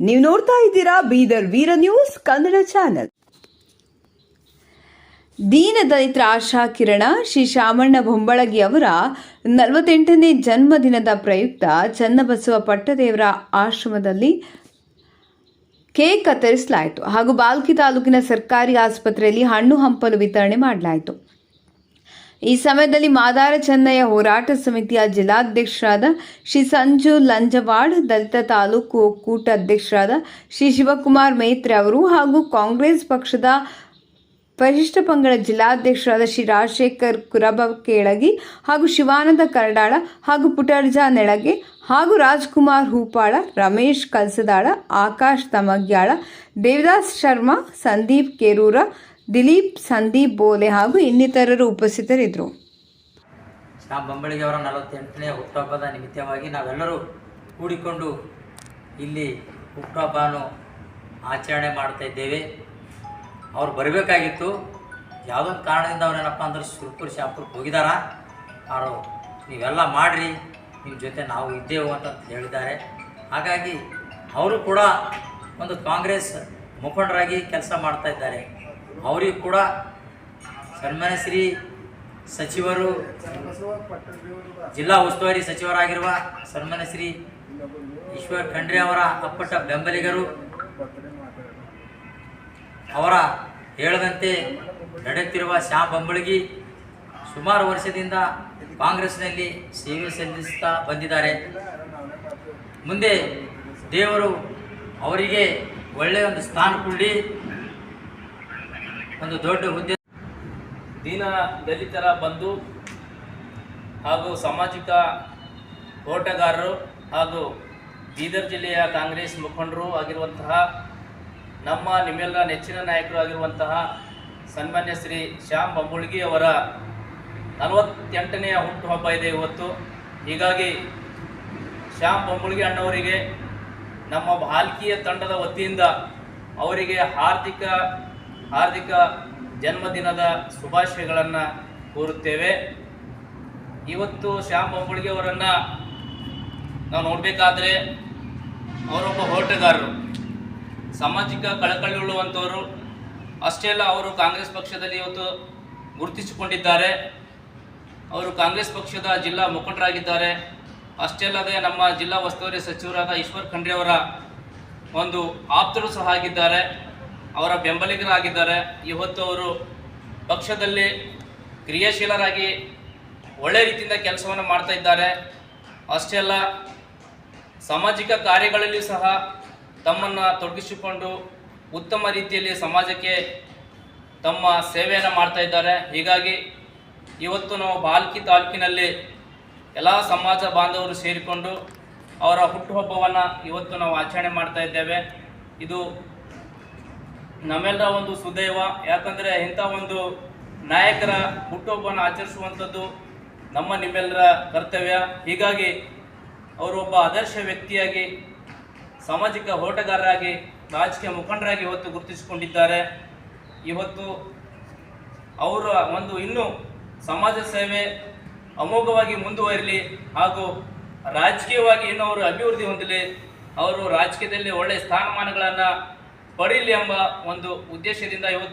ನೀವು ನೋಡ್ತಾ ಇದ್ದೀರಾ ಬೀದರ್ ವೀರ ನ್ಯೂಸ್ ಕನ್ನಡ ಚಾನೆಲ್. ದೀನ ದಲಿತರ ಆಶಾ ಕಿರಣ, ಶ್ರೀ ಶಾಮಣ್ಣ ಬೊಂಬಳಗಿ ಅವರ ನಲವತ್ತೆಂಟನೇ ಜನ್ಮದಿನದ ಪ್ರಯುಕ್ತ ಚನ್ನಬಸವ ಪಟ್ಟದೇವರ ಆಶ್ರಮದಲ್ಲಿ ಕೇಕ್ ಕತ್ತರಿಸಲಾಯಿತು ಹಾಗೂ ಬಾಲ್ಕಿ ತಾಲೂಕಿನ ಸರ್ಕಾರಿ ಆಸ್ಪತ್ರೆಯಲ್ಲಿ ಹಣ್ಣು ಹಂಪಲು ವಿತರಣೆ ಮಾಡಲಾಯಿತು. ಈ ಸಮಯದಲ್ಲಿ ಮಾದಾರ ಚೆನ್ನಯ್ಯ ಹೋರಾಟ ಸಮಿತಿಯ ಜಿಲ್ಲಾಧ್ಯಕ್ಷರಾದ ಶ್ರೀ ಸಂಜು ಲಂಜವಾಡ್ ದಲಿತ ತಾಲೂಕು ಒಕ್ಕೂಟ ಅಧ್ಯಕ್ಷರಾದ ಶ್ರೀ ಶಿವಕುಮಾರ್ ಮೈತ್ರಿ ಅವರು ಹಾಗೂ ಕಾಂಗ್ರೆಸ್ ಪಕ್ಷದ ಪರಿಶಿಷ್ಟ ಪಂಗಡ ಜಿಲ್ಲಾಧ್ಯಕ್ಷರಾದ ಶ್ರೀ ರಾಜಶೇಖರ್ ಕುರಬ ಕೇಳಗಿ ಹಾಗೂ ಶಿವಾನಂದ ಕರಡಾಳ ಹಾಗೂ ಪುಟರ್ಜಾ ನೆಳಗೆ ಹಾಗೂ ರಾಜ್ಕುಮಾರ್ ಹೂಪಾಳ, ರಮೇಶ್ ಕಲ್ಸದಾಳ, ಆಕಾಶ್ ತಮಗ್ಯಾಳ, ದೇವದಾಸ್ ಶರ್ಮಾ, ಸಂದೀಪ್ ಕೇರೂರ ದಿಲೀಪ್, ಸಂದೀಪ್ ಬೋಲೆ ಹಾಗೂ ಇನ್ನಿತರರು ಉಪಸ್ಥಿತರಿದ್ದರು. ಶಾ ಬಂಬಳಿಗೆ ಅವರ ನಲವತ್ತೆಂಟನೇ ಹುಟ್ಟುಹಬ್ಬದ ನಿಮಿತ್ತವಾಗಿ ನಾವೆಲ್ಲರೂ ಕೂಡಿಕೊಂಡು ಇಲ್ಲಿ ಹುಟ್ಟುಹಬ್ಬವನ್ನು ಆಚರಣೆ ಮಾಡ್ತಾ ಇದ್ದೇವೆ. ಅವ್ರು ಬರಬೇಕಾಗಿತ್ತು. ಯಾವುದೋ ಒಂದು ಕಾರಣದಿಂದ ಅವ್ರೇನಪ್ಪ ಅಂದ್ರೆ ಸುರ್ಪುರ್ ಶಾಪುರಕ್ಕೆ ಹೋಗಿದಾರ? ಅವರು ನೀವೆಲ್ಲ ಮಾಡಿರಿ ನಿಮ್ಮ ಜೊತೆ ನಾವು ಇದ್ದೇವು ಅಂತ ಹೇಳಿದ್ದಾರೆ. ಹಾಗಾಗಿ ಅವರು ಕೂಡ ಒಂದು ಕಾಂಗ್ರೆಸ್ ಮುಖಂಡರಾಗಿ ಕೆಲಸ ಮಾಡ್ತಾ ಇದ್ದಾರೆ. ಅವರಿಗೂ ಕೂಡ ಸನ್ಮಾನ್ಯ ಶ್ರೀ ಸಚಿವರು, ಜಿಲ್ಲಾ ಉಸ್ತುವಾರಿ ಸಚಿವರಾಗಿರುವ ಸನ್ಮಾನ್ಯ ಶ್ರೀ ಈಶ್ವರ್ ಖಂಡ್ರೆ ಅವರ ಅಪ್ಪಟ ಬೆಂಬಲಿಗರು, ಅವರ ಹೇಳದಂತೆ ನಡೆಯುತ್ತಿರುವ ಶ್ಯಾಮ್ ಬಂಬಳಗಿ ಸುಮಾರು ವರ್ಷದಿಂದ ಕಾಂಗ್ರೆಸ್ನಲ್ಲಿ ಸೇವೆ ಸಲ್ಲಿಸುತ್ತಾ ಬಂದಿದ್ದಾರೆ. ಮುಂದೆ ದೇವರು ಅವರಿಗೆ ಒಳ್ಳೆಯ ಒಂದು ಸ್ಥಾನ ಕೊಡಲಿ ಒಂದು ದೊಡ್ಡ ಹುದ್ದೆ ದೀನ ದಲಿತರ ಬಂಧು ಹಾಗೂ ಸಾಮಾಜಿಕ ಹೋರಾಟಗಾರರು ಹಾಗೂ ಬೀದರ್ ಜಿಲ್ಲೆಯ ಕಾಂಗ್ರೆಸ್ ಮುಖಂಡರು ಆಗಿರುವಂತಹ ನಮ್ಮ ನಿಮ್ಮೆಲ್ಲರ ನೆಚ್ಚಿನ ನಾಯಕರು ಆಗಿರುವಂತಹ ಸನ್ಮಾನ್ಯ ಶ್ರೀ ಶ್ಯಾಮ್ ಬಂಬುಳ್ಗಿ ಅವರ ನಲವತ್ತೆಂಟನೆಯ ಹುಟ್ಟುಹಬ್ಬ ಇದೆ ಇವತ್ತು. ಹೀಗಾಗಿ ಶ್ಯಾಮ್ ಬಂಬುಳ್ಗಿ ಅಣ್ಣವರಿಗೆ ನಮ್ಮ ಬಾಲ್ಕಿಯ ತಂಡದ ವತಿಯಿಂದ ಅವರಿಗೆ ಹಾರ್ದಿಕ ಹಾರ್ದಿಕ ಜನ್ಮದಿನದ ಶುಭಾಶಯಗಳನ್ನು ಕೋರುತ್ತೇವೆ. ಇವತ್ತು ಶ್ಯಾಮ್ ಬೊಂಬಳಿಗೆ ಅವರನ್ನು ನಾವು ನೋಡಬೇಕಾದ್ರೆ ಅವರೊಬ್ಬ ಹೋರಾಟಗಾರರು. ಸಾಮಾಜಿಕ ಕಳಕಳಿ ಉಳ್ಳುವಂಥವರು ಅಷ್ಟೇ ಅಲ್ಲ, ಅವರು ಕಾಂಗ್ರೆಸ್ ಪಕ್ಷದಲ್ಲಿ ಇವತ್ತು ಗುರುತಿಸಿಕೊಂಡಿದ್ದಾರೆ. ಅವರು ಕಾಂಗ್ರೆಸ್ ಪಕ್ಷದ ಜಿಲ್ಲಾ ಮುಖಂಡರಾಗಿದ್ದಾರೆ. ಅಷ್ಟೇ ಅಲ್ಲದೆ ನಮ್ಮ ಜಿಲ್ಲಾ ಉಸ್ತುವಾರಿ ಸಚಿವರಾದ ಈಶ್ವರ್ ಖಂಡ್ರೆ ಅವರ ಒಂದು ಆಪ್ತರು ಸಹ ಆಗಿದ್ದಾರೆ. ಅವರ ಬೆಂಬಲಿಗರಾಗಿದ್ದಾರೆ. ಇವತ್ತು ಅವರು ಪಕ್ಷದಲ್ಲಿ ಕ್ರಿಯಾಶೀಲರಾಗಿ ಒಳ್ಳೆ ರೀತಿಯಿಂದ ಕೆಲಸವನ್ನು ಮಾಡ್ತಾ ಇದ್ದಾರೆ. ಅಷ್ಟೇ ಅಲ್ಲ, ಸಾಮಾಜಿಕ ಕಾರ್ಯಗಳಲ್ಲಿ ಸಹ ತಮ್ಮನ್ನು ತೊಡಗಿಸಿಕೊಂಡು ಉತ್ತಮ ರೀತಿಯಲ್ಲಿ ಸಮಾಜಕ್ಕೆ ತಮ್ಮ ಸೇವೆಯನ್ನು ಮಾಡ್ತಾ ಇದ್ದಾರೆ. ಹೀಗಾಗಿ ಇವತ್ತು ನಾವು ಬಾಲ್ಕಿ ತಾಲೂಕಿನಲ್ಲಿ ಎಲ್ಲ ಸಮಾಜ ಬಾಂಧವರು ಸೇರಿಕೊಂಡು ಅವರ ಹುಟ್ಟುಹಬ್ಬವನ್ನು ಇವತ್ತು ನಾವು ಆಚರಣೆ ಮಾಡ್ತಾ ಇದ್ದೇವೆ. ಇದು ನಮ್ಮೆಲ್ಲರ ಒಂದು ಸುದೈವ, ಯಾಕಂದರೆ ಇಂಥ ಒಂದು ನಾಯಕರ ಹುಟ್ಟುಹಬ್ಬವನ್ನು ಆಚರಿಸುವಂಥದ್ದು ನಮ್ಮ ನಿಮ್ಮೆಲ್ಲರ ಕರ್ತವ್ಯ. ಹೀಗಾಗಿ ಅವರು ಒಬ್ಬ ಆದರ್ಶ ವ್ಯಕ್ತಿಯಾಗಿ, ಸಾಮಾಜಿಕ ಹೋಟಗಾರರಾಗಿ ರಾಜಕೀಯ ಮುಖಂಡರಾಗಿ ಇವತ್ತು ಗುರುತಿಸಿಕೊಂಡಿದ್ದಾರೆ. ಇವತ್ತು ಅವರ ಒಂದು ಇನ್ನೂ ಸಮಾಜ ಸೇವೆ ಅಮೋಘವಾಗಿ ಮುಂದುವರಿಲಿ ಹಾಗೂ ರಾಜಕೀಯವಾಗಿ ಇನ್ನೂ ಅವರು ಅಭಿವೃದ್ಧಿ ಹೊಂದಲಿ. ಅವರು ರಾಜಕೀಯದಲ್ಲಿ ಒಳ್ಳೆಯ ಸ್ಥಾನಮಾನಗಳನ್ನು ಪಡೀಲಿ ಎಂಬ ಒಂದು ಉದ್ದೇಶದಿಂದ ಇವತ್ತು